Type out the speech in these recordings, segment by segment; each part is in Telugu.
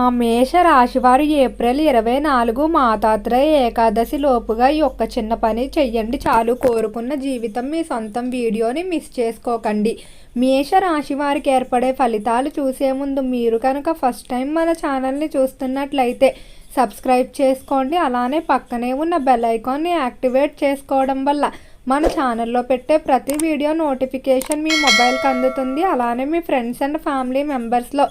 ఆ మేష రాశివారు ఏప్రిల్ ఇరవై నాలుగు మాతాత్రేయ ఏకాదశి లోపుగా ఈ ఒక్క చిన్న పని చెయ్యండి చాలు. కోరుకున్న జీవితం మీ సొంతం. వీడియోని మిస్ చేసుకోకండి. మేష రాశి వారికి ఏర్పడే ఫలితాలు చూసే ముందు మీరు కనుక ఫస్ట్ టైం మన ఛానల్ని చూస్తున్నట్లయితే సబ్స్క్రైబ్ చేసుకోండి. అలానే పక్కనే ఉన్న బెల్ ఐకాన్ని యాక్టివేట్ చేసుకోవడం వల్ల మన ఛానల్లో పెట్టే ప్రతి వీడియో నోటిఫికేషన్ మీ మొబైల్కి అందుతుంది. అలానే మీ ఫ్రెండ్స్ అండ్ ఫ్యామిలీ మెంబర్స్లో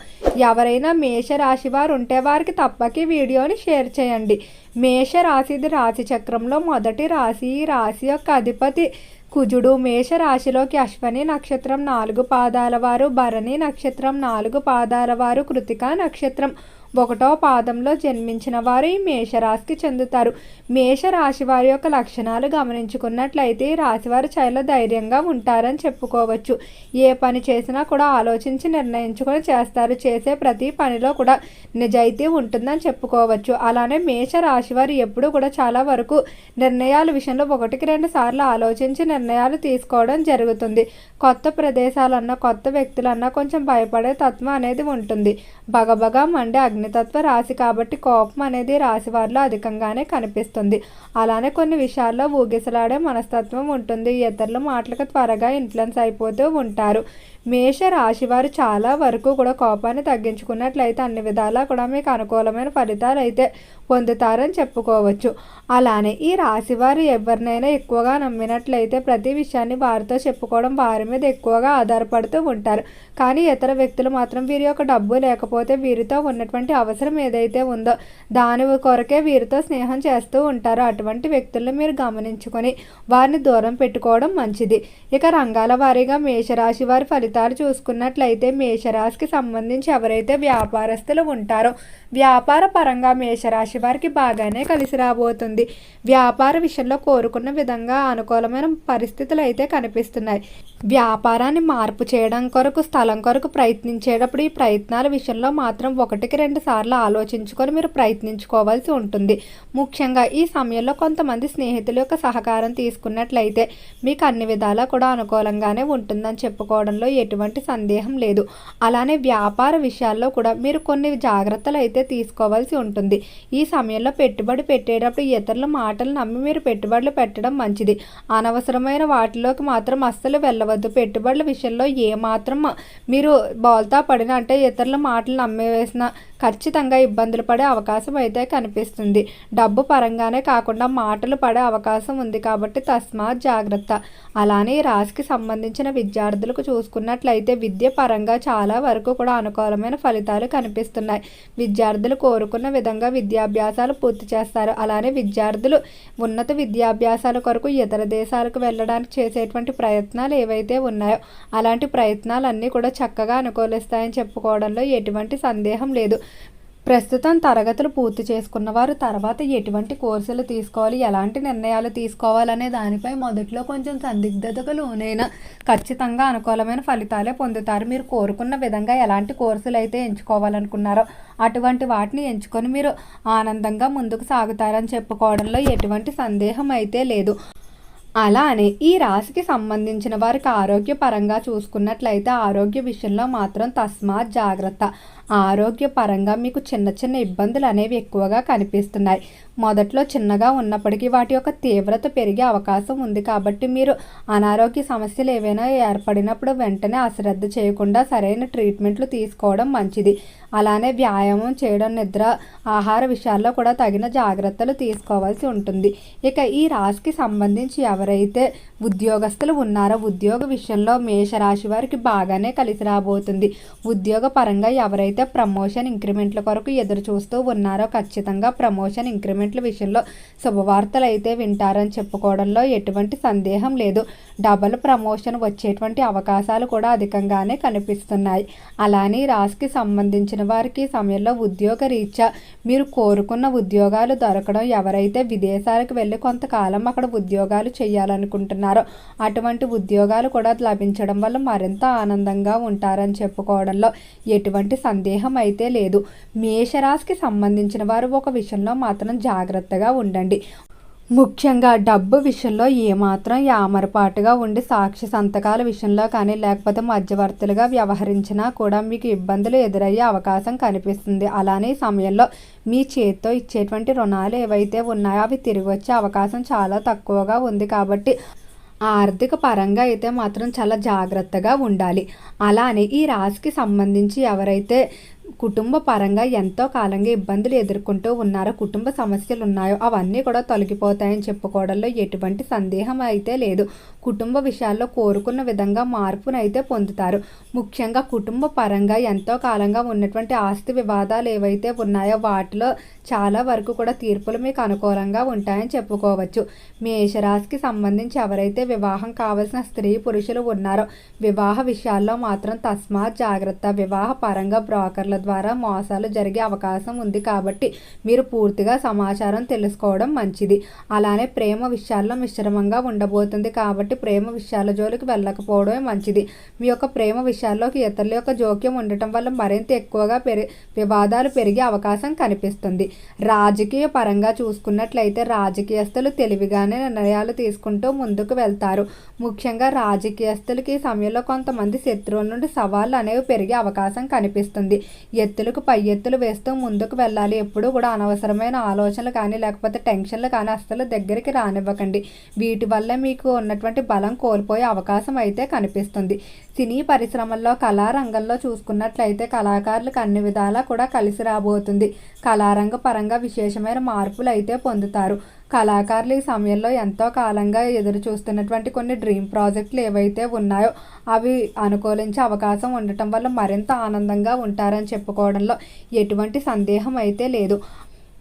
ఎవరైనా మేష రాశి వారు ఉంటే వారికి తప్పక వీడియోని షేర్ చేయండి. మేష రాశిది రాశి చక్రంలో మొదటి రాశి. ఈ రాశి యొక్క అధిపతి కుజుడు మేష రాశిలోకి అశ్వని నక్షత్రం నాలుగు పాదాల వారు భరణి నక్షత్రం నాలుగు పాదాల వారు కృతికా నక్షత్రం ఒకటో పాదంలో జన్మించిన వారు ఈ మేషరాశికి చెందుతారు. మేషరాశి వారి యొక్క లక్షణాలు గమనించుకున్నట్లయితే ఈ రాశివారు చాలా ధైర్యంగా ఉంటారని చెప్పుకోవచ్చు. ఏ పని చేసినా కూడా ఆలోచించి నిర్ణయించుకొని చేస్తారు. చేసే ప్రతి పనిలో కూడా నిజాయితీ ఉంటుందని చెప్పుకోవచ్చు. అలానే మేష రాశి వారు ఎప్పుడు కూడా చాలా వరకు నిర్ణయాల విషయంలో ఒకటికి రెండు సార్లు ఆలోచించి నిర్ణయాలు తీసుకోవడం జరుగుతుంది. కొత్త ప్రదేశాలన్నా కొత్త వ్యక్తులన్నా కొంచెం భయపడే తత్వం అనేది ఉంటుంది. బగబగా మండే అగ్నితత్వ రాశి కాబట్టి కోపం అనేది రాశి వారిలో అధికంగానే కనిపిస్తుంది. అలానే కొన్ని విషయాల్లో ఊగిసలాడే మనస్తత్వం ఉంటుంది. ఇతరుల మాటలకు త్వరగా ఇన్ఫ్లుయెన్స్ అయిపోతూ ఉంటారు. మేష రాశి వారు చాలా వరకు కూడా కోపాన్ని తగ్గించుకున్నట్లయితే అన్ని విధాలా కూడా మీకు అనుకూలమైన ఫలితాలు అయితే పొందుతారని చెప్పుకోవచ్చు. అలానే ఈ రాశి వారు ఎవరినైనా ఎక్కువగా నమ్మినట్లయితే ప్రతి విషయాన్ని వారితో చెప్పుకోవడం వారి మీద ఎక్కువగా ఆధారపడుతూ ఉంటారు. కానీ ఇతర వ్యక్తులు మాత్రం వీరి యొక్క డబ్బు లేకపోతే వీరితో ఉన్నటువంటి అవసరం ఏదైతే ఉందో దాని కొరకే వీరితో స్నేహం చేస్తూ ఉంటారు. అటువంటి వ్యక్తులను మీరు గమనించుకొని వారిని దూరం పెట్టుకోవడం మంచిది. ఇక రంగాల వారీగా మేషరాశి వారి ఫలితాలు చూసుకున్నట్లయితే మేషరాశికి సంబంధించి ఎవరైతే వ్యాపారస్తులు ఉంటారో వ్యాపార పరంగా మేషరాశి వారికి బాగానే కలిసి రాబోతుంది. వ్యాపార విషయంలో కోరుకున్న విధంగా అనుకూలమైన పరిస్థితులు అయితే కనిపిస్తున్నాయి. వ్యాపారాన్ని మార్పు చేయడం కొరకు స్థలం కొరకు ప్రయత్నించేటప్పుడు ఈ ప్రయత్నాల విషయంలో మాత్రం ఒకటికి రెండు సార్లు ఆలోచించుకొని మీరు ప్రయత్నించుకోవాల్సి ఉంటుంది. ముఖ్యంగా ఈ సమయంలో కొంతమంది స్నేహితుల యొక్క సహకారం తీసుకున్నట్లయితే మీకు అన్ని విధాలా కూడా అనుకూలంగానే ఉంటుందని చెప్పుకోవడంలో ఎటువంటి సందేహం లేదు. అలానే వ్యాపార విషయాల్లో కూడా మీరు కొన్ని జాగ్రత్తలు అయితే తీసుకోవాల్సి ఉంటుంది. ఈ సమయంలో పెట్టుబడి పెట్టేటప్పుడు ఇతరుల మాటలు నమ్మి మీరు పెట్టుబడులు పెట్టడం మంచిది. అనవసరమైన వాటిలోకి మాత్రం అస్సలు వెళ్ళవద్దు. పెట్టుబడుల విషయంలో ఏమాత్రం మీరు బోల్తా పడిన అంటే ఇతరుల మాటలు నమ్మివేసిన ఖచ్చితంగా ఇబ్బందులు పడే అవకాశం అయితే కనిపిస్తుంది. డబ్బు పరంగానే కాకుండా మాటలు పడే అవకాశం ఉంది కాబట్టి తస్మాత్ జాగ్రత్త. అలానే ఈ రాశికి సంబంధించిన విద్యార్థులకు చూసుకున్నట్లయితే విద్య పరంగా చాలా వరకు కూడా అనుకూలమైన ఫలితాలు కనిపిస్తున్నాయి. విద్యార్థులు కోరుకున్న విధంగా విద్యాభ్యాసాలు పూర్తి చేస్తారు. అలానే విద్యార్థులు ఉన్నత విద్యాభ్యాసాల కొరకు ఇతర దేశాలకు వెళ్ళడానికి చేసేటువంటి ప్రయత్నాలు ఏవైతే ఉన్నాయో అలాంటి ప్రయత్నాలన్నీ కూడా చక్కగా అనుకూలిస్తాయని చెప్పుకోవడంలో ఎటువంటి సందేహం లేదు. ప్రస్తుతం తరగతులు పూర్తి చేసుకున్న వారు తర్వాత ఎటువంటి కోర్సులు తీసుకోవాలి ఎలాంటి నిర్ణయాలు తీసుకోవాలనే దానిపై మొదట్లో కొంచెం సందిగ్ధతకు లోనైనా ఖచ్చితంగా అనుకూలమైన ఫలితాలే పొందుతారు. మీరు కోరుకున్న విధంగా ఎలాంటి కోర్సులు అయితే ఎంచుకోవాలనుకున్నారో అటువంటి వాటిని ఎంచుకొని మీరు ఆనందంగా ముందుకు సాగుతారని చెప్పుకోవడంలో ఎటువంటి సందేహం అయితే లేదు. అలానే ఈ రాశికి సంబంధించిన వారికి ఆరోగ్యపరంగా చూసుకున్నట్లయితే ఆరోగ్య విషయంలో మాత్రం తస్మాత్ జాగ్రత్త. ఆరోగ్యపరంగా మీకు చిన్న చిన్న ఇబ్బందులు అనేవి ఎక్కువగా కనిపిస్తున్నాయి. మొదట్లో చిన్నగా ఉన్నప్పటికీ వాటి యొక్క తీవ్రత పెరిగే అవకాశం ఉంది కాబట్టి మీరు అనారోగ్య సమస్యలు ఏవైనా ఏర్పడినప్పుడు వెంటనే అశ్రద్ధ చేయకుండా సరైన ట్రీట్మెంట్లు తీసుకోవడం మంచిది. అలానే వ్యాయామం చేయడం నిద్ర ఆహార విషయాల్లో కూడా తగిన జాగ్రత్తలు తీసుకోవాల్సి ఉంటుంది. ఇక ఈ రాశికి సంబంధించి ఎవరైతే ఉద్యోగస్తులు ఉన్నారో ఉద్యోగ విషయంలో మేషరాశి వారికి బాగానే కలిసి రాబోతుంది. ఉద్యోగపరంగా ఎవరైతే అయితే ప్రమోషన్ ఇంక్రిమెంట్ల కొరకు ఎదురు చూస్తూ ఉన్నారో ఖచ్చితంగా ప్రమోషన్ ఇంక్రిమెంట్ల విషయంలో శుభవార్తలు అయితే వింటారని చెప్పుకోవడంలో ఎటువంటి సందేహం లేదు. డబల్ ప్రమోషన్ వచ్చేటువంటి అవకాశాలు కూడా అధికంగానే కనిపిస్తున్నాయి. అలానే రాశికి సంబంధించిన వారికి సమయంలో ఉద్యోగ రీత్యా మీరు కోరుకున్న ఉద్యోగాలు దొరకడం ఎవరైతే విదేశాలకు వెళ్ళి కొంతకాలం అక్కడ ఉద్యోగాలు చేయాలనుకుంటున్నారో అటువంటి ఉద్యోగాలు కూడా లభించడం వల్ల మరింత ఆనందంగా ఉంటారని చెప్పుకోవడంలో ఎటువంటి సందేహం అయితే లేదు. మేషరాశికి సంబంధించిన వారు ఒక విషయంలో మాత్రం జాగ్రత్తగా ఉండండి. ముఖ్యంగా డబ్బు విషయంలో ఏమాత్రం యామరపాటుగా ఉండి సాక్షి సంతకాల విషయంలో కానీ లేకపోతే మధ్యవర్తులుగా వ్యవహరించినా కూడా మీకు ఇబ్బందులు ఎదురయ్యే అవకాశం కనిపిస్తుంది. అలానే సమయంలో మీ చేతితో ఇచ్చేటువంటి రుణాలు ఏవైతే ఉన్నాయో అవి తిరిగి వచ్చే అవకాశం చాలా తక్కువగా ఉంది కాబట్టి ఆర్థిక పరంగా అయితే మాత్రం చాలా జాగ్రత్తగా ఉండాలి. అలానే ఈ రాశికి సంబంధించి ఎవరైతే కుటుంబ పరంగా ఎంతో కాలంగా ఇబ్బందులు ఎదుర్కొంటూ ఉన్నారో కుటుంబ సమస్యలు ఉన్నాయో అవన్నీ కూడా తొలగిపోతాయని చెప్పుకోవడంలో ఎటువంటి సందేహం అయితే లేదు. కుటుంబ విషయాల్లో కోరుకున్న విధంగా మార్పునైతే పొందుతారు. ముఖ్యంగా కుటుంబ పరంగా ఎంతో కాలంగా ఉన్నటువంటి ఆస్తి వివాదాలు ఏవైతే ఉన్నాయో వాటిలో చాలా వరకు కూడా తీర్పులు మీకు అనుకూలంగా ఉంటాయని చెప్పుకోవచ్చు. మేషరాశికి సంబంధించి ఎవరైతే వివాహం కావలసిన స్త్రీ పురుషులు ఉన్నారో వివాహ విషయాల్లో మాత్రం తస్మాత్ జాగ్రత్త. వివాహ పరంగా బ్రోకర్ల ద్వారా మోసాలు జరిగే అవకాశం ఉంది కాబట్టి మీరు పూర్తిగా సమాచారం తెలుసుకోవడం మంచిది. అలానే ప్రేమ విషయాల్లో మిశ్రమంగా ఉండబోతుంది కాబట్టి ప్రేమ విషయాల జోలికి వెళ్ళకపోవడమే మంచిది. మీ యొక్క ప్రేమ విషయాల్లోకి ఇతరుల యొక్క జోక్యం ఉండటం వల్ల మరింత ఎక్కువగా పెరి వివాదాలు పెరిగే అవకాశం కనిపిస్తుంది. రాజకీయ పరంగా చూసుకున్నట్లయితే రాజకీయస్తులు తెలివిగానే నిర్ణయాలు తీసుకుంటూ ముందుకు వెళ్తారు. ముఖ్యంగా రాజకీయస్తులకి ఈ సమయంలో కొంతమంది శత్రువుల నుండి సవాళ్ళు అనేవి పెరిగే అవకాశం కనిపిస్తుంది. ఎత్తులకు పై ఎత్తులు వేస్తూ ముందుకు వెళ్ళాలి. ఎప్పుడూ కూడా అనవసరమైన ఆలోచనలు కానీ లేకపోతే టెన్షన్లు కానీ అస్సలు దగ్గరికి రానివ్వకండి. వీటి వల్ల మీకు ఉన్నటువంటి బలం కోల్పోయే అవకాశం అయితే కనిపిస్తుంది. సినీ పరిశ్రమల్లో కళారంగంలో చూసుకున్నట్లయితే కళాకారులకు అన్ని విధాలా కూడా కలిసి రాబోతుంది. కళారంగ పరంగా విశేషమైన మార్పులు అయితే పొందుతారు. కళాకారులు ఈ సమయంలో ఎంతో కాలంగా ఎదురు చూస్తున్నటువంటి కొన్ని డ్రీమ్ ప్రాజెక్టులు ఏవైతే ఉన్నాయో అవి అనుకూలించే అవకాశం ఉండటం వల్ల మరింత ఆనందంగా ఉంటారని చెప్పుకోవడంలో ఎటువంటి సందేహం అయితే లేదు.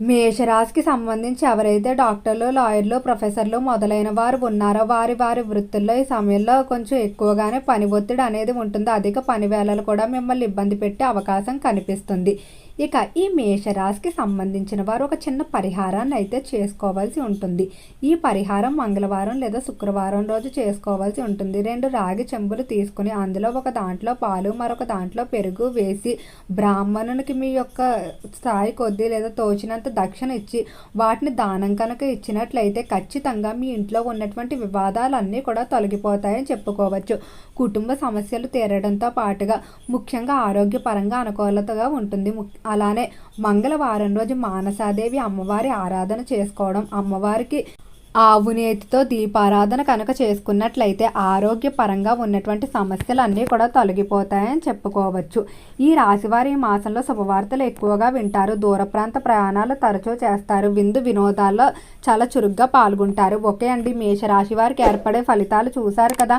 మేషరాశికి సంబంధించి ఎవరైతే డాక్టర్లు లాయర్లు ప్రొఫెసర్లు మొదలైన వారు ఉన్నారో వారి వారి వృత్తుల్లో ఈ సమయంలో కొంచెం ఎక్కువగానే పని ఒత్తిడి అనేది ఉంటుంది. అధిక పని వేళలు కూడా మిమ్మల్ని ఇబ్బంది పెట్టే అవకాశం కనిపిస్తుంది. ఇక ఈ మేషరాశికి సంబంధించిన వారు ఒక చిన్న పరిహారాన్ని అయితే చేసుకోవాల్సి ఉంటుంది. ఈ పరిహారం మంగళవారం లేదా శుక్రవారం రోజు చేసుకోవాల్సి ఉంటుంది. రెండు రాగి చెంబులు తీసుకుని అందులో ఒక దాంట్లో పాలు మరొక దాంట్లో పెరుగు వేసి బ్రాహ్మణునికి మీ యొక్క స్థాయి కొద్దీ లేదా తోచినంత దక్షిణ ఇచ్చి వాటిని దానం కనుక ఇచ్చినట్లయితే ఖచ్చితంగా మీ ఇంట్లో ఉన్నటువంటి వివాదాలన్నీ కూడా తొలగిపోతాయని చెప్పుకోవచ్చు. కుటుంబ సమస్యలు తీరడంతో పాటుగా ముఖ్యంగా ఆరోగ్యపరంగా అనుకూలతగా ఉంటుంది. అలానే మంగళవారం రోజు మానసాదేవి అమ్మవారి ఆరాధన చేసుకోవడం. అమ్మవారికి ఆవునేతితో దీపారాధన కనుక చేసుకున్నట్లయితే ఆరోగ్యపరంగా ఉన్నటువంటి సమస్యలు అన్నీ కూడా తొలగిపోతాయని చెప్పుకోవచ్చు. ఈ రాశివారి ఈ మాసంలో శుభవార్తలు ఎక్కువగా వింటారు. దూర ప్రాంత ప్రయాణాలు తరచూ చేస్తారు. విందు వినోదాల్లో చాలా చురుగ్గా పాల్గొంటారు. ఓకే అండి మేషరాశి వారికి ఏర్పడే ఫలితాలు చూశారు కదా.